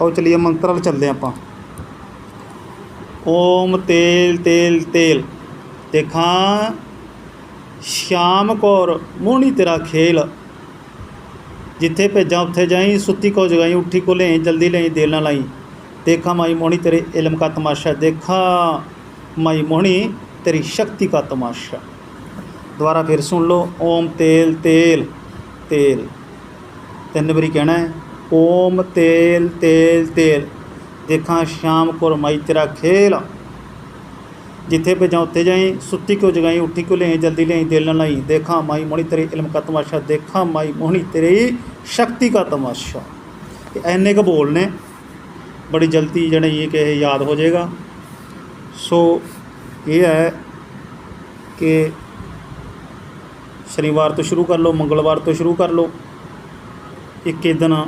ਆਓ ਚਲੀਏ ਮੰਤਰ ਵੱਲ ਚੱਲਦੇ ਆਪਾਂ। ਓਮ ਤੇਲ ਤੇਲ ਤੇਲ। ਦੇਖਾਂ ਸ਼ਾਮ ਕੋਰ, ਮੋਹਣੀ ਤੇਰਾ ਖੇਲ। ਜਿੱਥੇ ਭੇਜਾਂ, ਉੱਥੇ ਜਾਈ, ਸੁੱਤੀ ਕੋ ਜਗਾਈ, ਉੱਠੀ ਕੋ ਲੈ ਜਲਦੀ ਲੈ ਦੇਲ ਨਾਲ ਲਾਈ। ਦੇਖਾਂ ਮਾਈ ਮੋਹਣੀ ਤੇਰੇ ਇਲਮ ਕਾ ਤਮਾਸ਼ਾ। ਦੇਖਾਂ ਮਾਈ ਮੋਹਣੀ ਤੇਰੀ ਸ਼ਕਤੀ ਕਾ ਤਮਾਸ਼ਾ। ਦੁਬਾਰਾ ਫਿਰ ਸੁਣ ਲਓ, ਓਮ ਤੇਲ ਤੇਲ ਤੇਲ। ਤਿੰਨ ਵਾਰੀ ਕਹਿਣਾ ਹੈ। ਓਮ ਤੇਲ ਤੇਲ ਤੇਲ। ਦੇਖਾਂ ਸ਼ਾਮ ਕੋ ਰਮਾਈ ਤੇਰਾ ਖੇਲ। ਜਿੱਥੇ ਭੇਜਾਂ, ਉੱਥੇ ਜਾਈ। ਸੁੱਤੀ ਕਿਉਂ ਜਗਾਈ? ਉੱਠੀ ਕਿਉਂ ਲੈ ਜਲਦੀ ਲੈ ਦਿਲ ਨਾ ਲਈ। ਦੇਖਾਂ ਮਾਈ ਮੋਹਣੀ ਤੇਰੇ ਇਲਮ ਕਾ ਤਮਾਸ਼ਾ। ਦੇਖਾਂ ਮਾਈ ਮੋਹਣੀ ਤੇਰੀ ਸ਼ਕਤੀ ਕਾ ਤਮਾਸ਼ਾ। ਐਨੇ ਕ ਬੋਲ ਨੇ। ਬੜੀ ਜਲਦੀ ਜਿਹੜੀ ਇਹ ਕਿ ਇਹ ਯਾਦ ਹੋ ਜਾਏਗਾ। ਸੋ ਇਹ ਹੈ ਕਿ ਸ਼ਨੀਵਾਰ ਤੋਂ ਸ਼ੁਰੂ ਕਰ ਲਓ, ਮੰਗਲਵਾਰ ਤੋਂ ਸ਼ੁਰੂ ਕਰ ਲਓ। ਇੱਕ ਦਿਨ